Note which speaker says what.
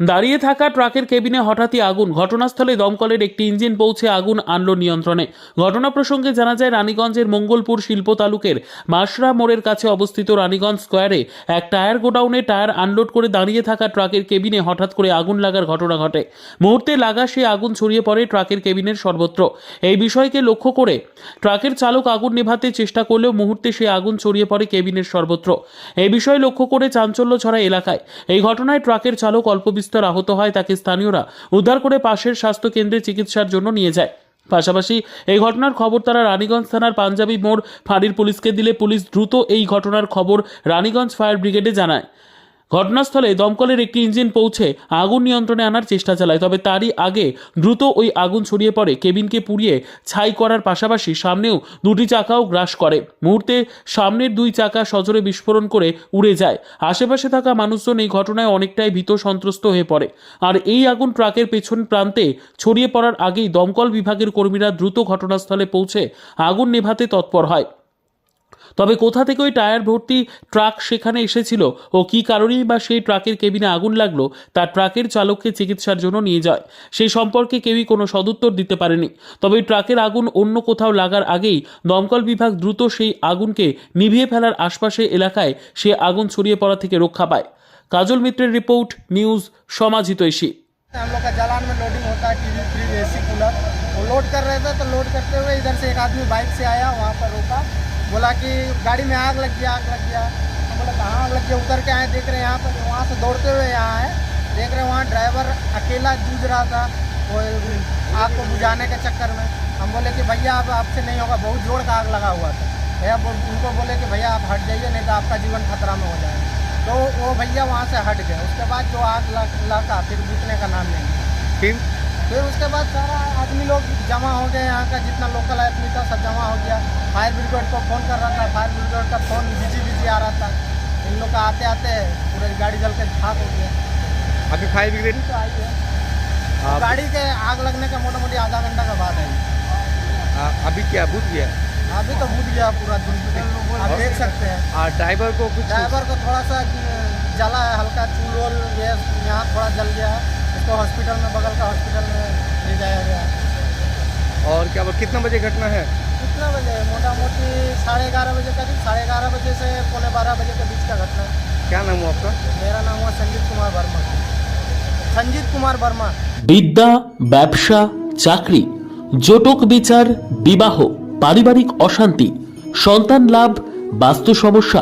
Speaker 1: দাঁড়িয়ে থাকা ট্রাকের কেবিনে হঠাৎই আগুন। ঘটনাস্থলে দমকলের একটি ইঞ্জিন পৌঁছে আগুন আনলো নিয়ন্ত্রণে। ঘটনা প্রসঙ্গে জানা যায়, রানীগঞ্জের মঙ্গলপুর শিল্প তালুকের মাসরা মোড়ের কাছে অবস্থিত রানীগঞ্জ স্কোয়ারে এক টায়ার গোডাউনে টায়ার আনলোড করে দাঁড়িয়ে থাকা ট্রাকের কেবিনে হঠাৎ করে আগুন লাগার ঘটনা ঘটে। মুহূর্তে লাগা সেই আগুন ছড়িয়ে পড়ে ট্রাকের কেবিনের সর্বত্র। এই বিষয়কে লক্ষ্য করে ট্রাকের চালক আগুন নেভাতে চেষ্টা করলেও মুহূর্তে সেই আগুন ছড়িয়ে পড়ে কেবিনের সর্বত্র। এই বিষয় লক্ষ্য করে চাঞ্চল্য ছড়া এলাকায়। এই ঘটনায় ট্রাকের চালক অল্প বিস্তর আহত হয় তাকে স্থানীয়রা উদ্ধার করে পাশের স্বাস্থ্য কেন্দ্রে চিকিৎসার জন্য নিয়ে যায়। পাশাপাশি এই ঘটনার খবর তারা রানীগঞ্জ থানার পাঞ্জাবি মোড়, ফাঁড়ির পুলিশকে দিলে পুলিশ দ্রুত এই ঘটনার খবর রানীগঞ্জ ফায়ার ব্রিগেডে জানায়। ঘটনাস্থলে দমকলের একটি ইঞ্জিন পৌঁছে আগুন নিয়ন্ত্রণে আনার চেষ্টা চালায়, তবে তারই আগে দ্রুত ওই আগুন ছড়িয়ে পড়ে। কেবিনকে পুড়িয়ে ছাই করার পাশাপাশি সামনেও দুটি চাকাও গ্রাস করে। মুহূর্তে সামনের দুই চাকা সজোরে বিস্ফোরণ করে উড়ে যায়। আশেপাশে থাকা মানুষজন এই ঘটনায় অনেকটাই ভীত সন্ত্রস্ত হয়ে পড়ে। আর এই আগুন ট্রাকের পেছন প্রান্তে ছড়িয়ে পড়ার আগেই দমকল বিভাগের কর্মীরা দ্রুত ঘটনাস্থলে পৌঁছে আগুন নেভাতে তৎপর হয়। তবে কোথা থেকে ওই টায়ার ভর্তি ট্রাক সেখানে এসেছিল ও কী কারণেই বা সেই ট্রাকের কেবিনে আগুন লাগলো তা ট্রাকের চালককে চিকিৎসার জন্য নিয়ে যায় সেই সম্পর্কে কেউই কোনো সদুত্তর দিতে পারেনি তবে ওই ট্রাকের আগুন অন্য কোথাও লাগার আগেই দমকল বিভাগ দ্রুত সেই আগুনকে নিভিয়ে ফেলার আশপাশে এলাকায় সে আগুন ছড়িয়ে পড়া থেকে রক্ষা পায় কাজল মিত্রের রিপোর্ট নিউজ সমাজ হিতৈষী
Speaker 2: हम लोग का जालान में लोडिंग होता है टीवी फ्रिज एसी कूलर वो लोड कर रहे थे तो लोड करते हुए इधर से एक आदमी बाइक से आया वहाँ पर रोका बोला कि गाड़ी में आग लग गया, आग लग गया। हम बोला, कहाँ आग लग गया? उतर के आए, देख रहे हैं यहाँ पर, वहाँ से दौड़ते हुए यहाँ आए। देख रहे हैं वहाँ ड्राइवर अकेला जूझ रहा था वो आग को बुझाने के चक्कर में। हम बोले कि भैया, अब आपसे नहीं होगा, बहुत ज़ोर का आग लगा हुआ था। भैया उनको बोले कि भैया, आप हट जाइए, नहीं तो आपका जीवन खतरा में हो जाएगा। तो वो भैया वहाँ से हट गए। उसके बाद जो आग लग- लगा, फिर बुझने का नाम नहीं
Speaker 3: फिर?
Speaker 2: फिर उसके बाद सारा आदमी लोग जमा हो गए यहाँ का जितना लोकल आदमी था सब जमा हो गया। फायर ब्रिगेड को फ़ोन कर रहा था फायर ब्रिगेड का फ़ोन बिज़ी बिज़ी आ रहा था। इन लोग का आते आते पूरे गाड़ी जल के खाक हो गया।
Speaker 3: अभी फायर ब्रिगेड
Speaker 2: तो आई है।
Speaker 3: आप-
Speaker 2: गाड़ी के आग लगने का मोटा मोटी आधा घंटा का बाद आई।
Speaker 3: आ- अभी क्या बुझ गया?
Speaker 2: अभी तो बुझ गया पूरा आप देख सकते हैं।
Speaker 3: ड्राइवर को कुछ
Speaker 2: ड्राइवर को थोड़ा सा जला है हल्का चूल वूल यहाँ थोड़ा जल गया है इसको हॉस्पिटल में बगल का हॉस्पिटल में ले जाया गया है
Speaker 3: और क्या कितना बजे घटना है
Speaker 2: कितना बजे मोटा मोटी साढ़े ग्यारह बजे करीब साढ़े ग्यारह बजे से पौने बारह बजे के बीच का घटना है
Speaker 3: क्या नाम हुआ आपका
Speaker 2: मेरा नाम हुआ संजीत कुमार वर्मा संजीत कुमार वर्मा
Speaker 1: বিদ্যা ব্যবসা চাকরি জটক বিচার বিবাহ পারিবারিক অশান্তি সন্তান লাভ বাস্তু সমস্যা